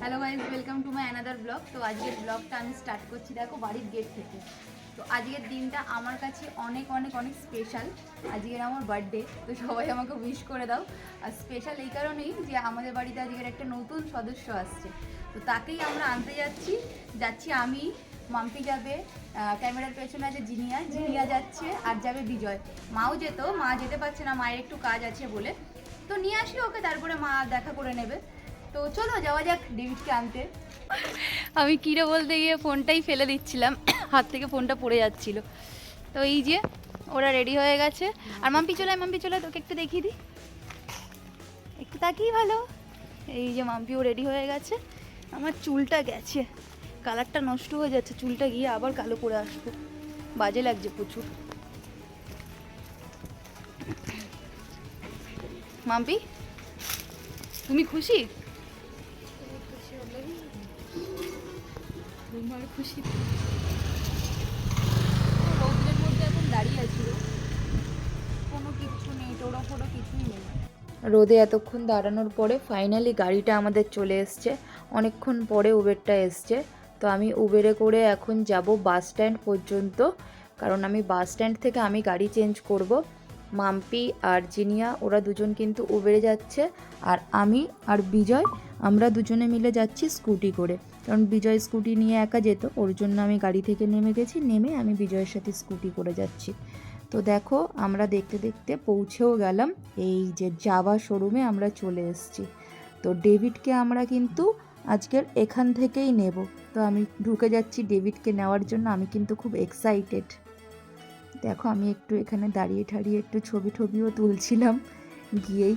Hello guys welcome to my another blog তো আজকের ব্লগটা আমি স্টার্ট করছি দেখো বাড়ির গেট থেকে। তো আজকের দিনটা আমার কাছে অনেক অনেক অনেক স্পেশাল আজকের আমার বার্থডে তো সবাই আমাকে উইশ করে দাও। আর স্পেশাল এই কারণেই যে আমাদের বাড়িতে আজকের একটা নতুন সদস্য আসছে। তো তাকেই আমরা আনতে যাচ্ছি। যাচ্ছি আমি, মাম্পি যাবে ক্যামেরার পেছনে আছে জিনিয়া। জিনিয়া যাচ্ছে আর যাবে বিজয়। মাও যেত, মা যেতে পারছে না, মায়ের একটু কাজ আছে বলে। তো নিয়ে আসি ওকে, তারপরে মা দেখা করে নেবে। তো চলো যাওয়া যাক ডেভিডকে আনতে। আমি কিরে বলতে গিয়ে ফোনটাই ফেলে দিচ্ছিলাম, হাত থেকে ফোনটা পড়ে যাচ্ছিল। তো এই যে, ওরা রেডি হয়ে গেছে। আর মাম্পি চলে মাম্পি চলে তোকে একটু দেখিয়ে দিই। একটু তাকিয়ে ভালো। এই যে মাম্পিও রেডি হয়ে গেছে। আমার চুলটা গেছে। কালারটা নষ্ট হয়ে যাচ্ছে, চুলটা গিয়ে আবার কালো করে আসব। বাজে লাগছে প্রচুর। মাম্পি, তুমি খুশি? খুশি। রৌদ্রের মধ্যে এখন দাঁড়িয়ে আছি কোনো কিছু নেই, টোড়ো ফোড়ো কিছুই নেই। রোদে এতক্ষণ দাঁড়ানোর পরে ফাইনালি গাড়িটা আমাদের চলে এসছে। অনেকক্ষণ পরে উবেরটা এসছে। তো আমি উবেরে করে এখন যাব বাস স্ট্যান্ড পর্যন্ত। কারণ আমি বাস স্ট্যান্ড থেকে আমি গাড়ি চেঞ্জ করব। মাম্পি আর জিনিয়া, ওরা দুজন কিন্তু উবেরে যাচ্ছে। আর আমি আর বিজয় আমরা দুজনে মিলে যাচ্ছি স্কুটি করে। কারণ বিজয় স্কুটি নিয়ে একা যেত, ওর জন্য আমি গাড়ি থেকে নেমে গেছি, নেমে আমি বিজয়ের সাথে স্কুটি করে যাচ্ছি। তো দেখো, আমরা দেখতে দেখতে পৌঁছেও গেলাম, এই যে জাভা শোরুমে আমরা চলে এসেছি। তো ডেভিডকে আমরা কিন্তু আজকের এখান থেকেই নেব। তো আমি ঢুকে যাচ্ছি ডেভিডকে নেওয়ার জন্য, আমি কিন্তু খুব এক্সাইটেড দেখো, আমি একটু এখানে দাঁড়িয়ে ঠাড়িয়ে একটু ছবি টবিও তুলছিলাম, গিয়েই।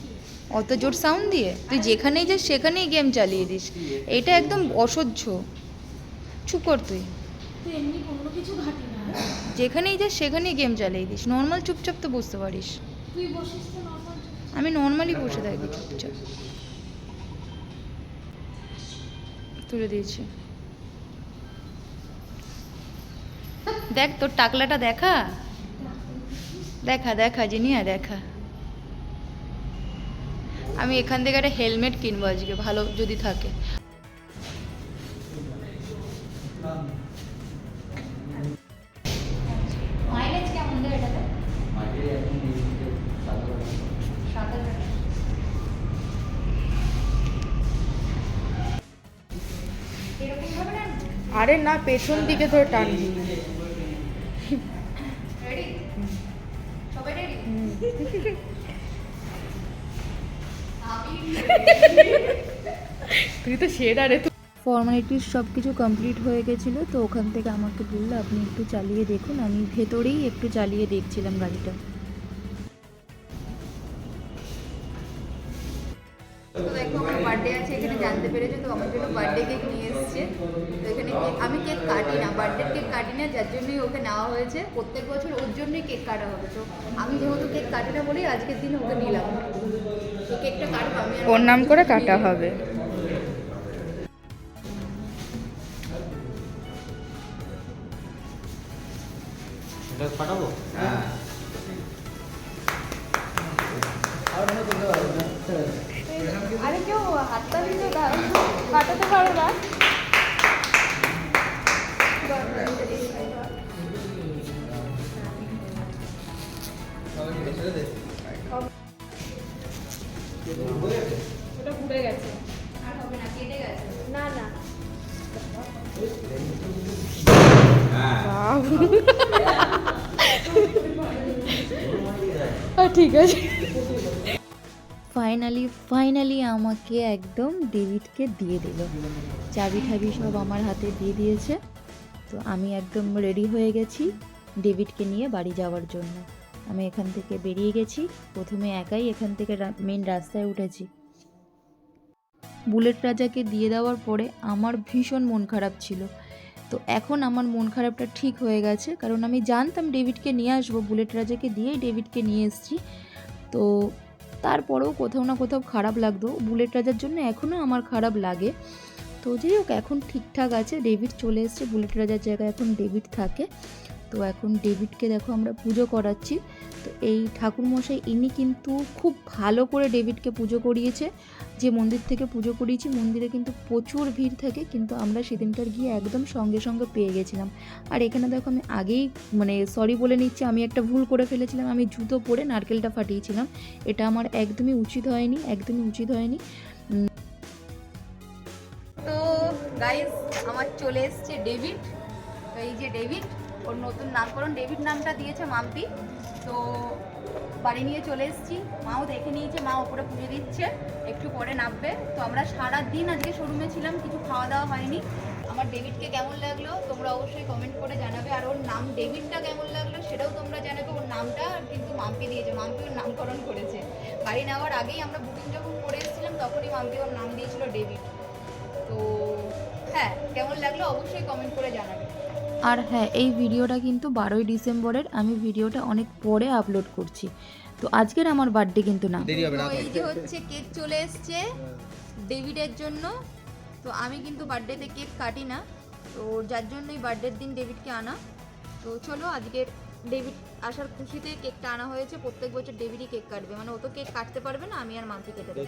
অত জোর সাউন্ড দিয়ে? তুই যেখানেই যাস সেখানেই গেম চালিয়ে দিস। এটা একদম অসহ্য। চুপ কর তুই। যেখানেই যাস সেখানেই গেম চালিয়ে দিস। নর্মাল চুপচাপ তো বুঝতে পারিস। আমি নর্মালি বসে থাকি চুপচাপ। তুলে দিয়েছি। দেখ তোর টাকলাটা দেখা? দেখা দেখা জিনিয়া দেখা। আমি এখান থেকে একটা হেলমেট কিনবো আজকে ভালো যদি থাকে। আরে না পেছন দিকে ধরে টানবি তুই তো সেরা রে ফর্মালিটিস সব কিছু কমপ্লিট হয়ে গেছিল তো ওখান থেকে আমাকে বলল আপনি একটু চালিয়ে দেখুন। আমি ভেতরেই একটু চালিয়ে দেখছিলাম গাড়িটা। তো বার্থডে আছে এখানে জানতে পেরেছে তো আমার জন্য বার্থডে কেক নিয়ে এসেছে। তো এখানে কেক আমি কেক কাটি না বার্থডে কেক কাটি না যার জন্যই ওকে নেওয়া হয়েছে। প্রত্যেক বছর ওর জন্যই কেক কাটা হবে তো আমি যেহেতু কেক কাটি না বলেই আজকের দিনে ওকে নিলাম তো কেকটা কাটবো আমি আর ওর নাম করে কাটা হবে। আরে কেউ হাতটা দিলে দাও। কাটাতে পারো না। ওটা পুড়ে গেছে। আর হবে না কেটে গেছে। না না। ঠিক আছে। ফাইনালি ফাইনালি আমাকে একদম ডেভিডকে দিয়ে দিল। চাবি ঠাবি সব আমার হাতে দিয়ে দিয়েছে। তো আমি একদম রেডি হয়ে গেছি ডেভিডকে নিয়ে বাড়ি যাওয়ার জন্য। আমি এখান থেকে বেরিয়ে গেছি। প্রথমে একাই এখান থেকে মেন রাস্তায় উঠেছি। বুলেট রাজাকে দিয়ে দেওয়ার পরে আমার ভীষণ মন খারাপ ছিল। তো এখন আমার মন খারাপটা ঠিক হয়ে গেছে, কারণ আমি জানতাম ডেভিডকে নিয়ে আসব। বুলেট রাজাকে দিয়েই ডেভিডকে নিয়ে এসেছি। তো তারপরেও কোথাও না কোথাও খারাপ লাগতো। বুলেট রাজার জন্য এখনও আমার খারাপ লাগে। তো যাই হোক, এখন ঠিকঠাক আছে। ডেভিড চলে এসছে। বুলেট রাজার জায়গায় এখন ডেভিড থাকে। তো এখন ডেভিডকে দেখো আমরা পুজো করাচ্ছি। তো এই ঠাকুরমশাই, ইনি কিন্তু খুব ভালো করে ডেভিডকে পুজো করিয়েছে। যে মন্দির থেকে পুজো করিয়েছি, মন্দিরে কিন্তু প্রচুর ভিড় থাকে, কিন্তু আমরা সেদিনকার গিয়ে একদম সঙ্গে সঙ্গে পেয়ে গেছিলাম। আর এখানে দেখো আমি আগেই মানে সরি বলে নিচ্ছি, আমি একটা ভুল করে ফেলেছিলাম। আমি জুতো পরে নারকেলটা ফাটিয়েছিলাম। এটা আমার একদমই উচিত হয়নি, একদমই উচিত হয়নি। তো গাইস আমার চলে এসছে ডেভিড। তো এই যে ডেভিড ওর নতুন নামকরণ ডেভিড নামটা দিয়েছে মাম্পি। তো বাড়ি নিয়ে চলে এসেছি। মাও দেখে নিয়েছে, মা ওপরে পুজো দিচ্ছে, একটু পরে নামবে। তো আমরা সারা দিন আজকে শোরুমে ছিলাম, কিছু খাওয়া দাওয়া হয়নি। আমার ডেভিডকে কেমন লাগল তোমরা অবশ্যই কমেন্ট করে জানাবে। আর ওর নাম ডেভিডটা কেমন লাগল সেটাও তোমরা জানাবে। ওর নামটা কিন্তু মাম্পি দিয়েছে, মাম্পি ওর নামকরণ করেছে। বাড়ি নেওয়ার আগেই আমরা বুকিং যখন করে এসেছিলাম, তখনই মাম্পি ওর নাম দিয়েছিল ডেভিড তো হ্যাঁ কেমন লাগল অবশ্যই কমেন্ট করে জানাবে। আর হ্যাঁ এই ভিডিওটা কিন্তু বারোই ডিসেম্বরের আমি ভিডিওটা অনেক পরে আপলোড করছি। তো আজকের আমার বার্থডে কিন্তু না। এই যে হচ্ছে কেক চলে এসছে ডেভিডের জন্য। তো আমি কিন্তু বার্থডেতে কেক কাটি না। তো যার জন্যই বার্থডের দিন ডেভিডকে আনা। তো চলো আজকের ডেভিড আসার খুশিতে কেকটা আনা হয়েছে। প্রত্যেক বছর ডেভিডই কেক কাটবে। মানে ও তো কেক কাটতে পারবে না আমি আর মাম্পি কেটে দেবো।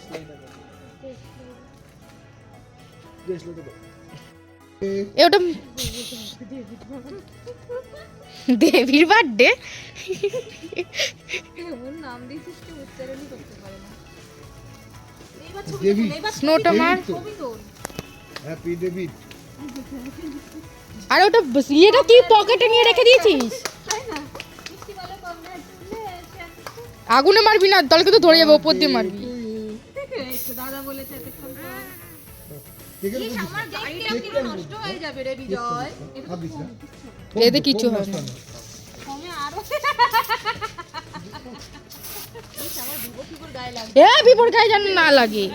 ওটা দেবীর বার্থডে নাম দিয়েছিস কি উচ্চারণই করতে পারে না স্নোটা মার হ্যাপি ডেভিড আর ওটা ইয়েটা কি পকেটে নিয়ে রেখে দিয়েছিস? আগুনে মারবি না তাহলে কিন্তু ধরে যাবে ওপর দিয়ে মারবি। কেকের উপর এতে কিছু হয় না। এ বিপর গায়ে যেন না লাগে।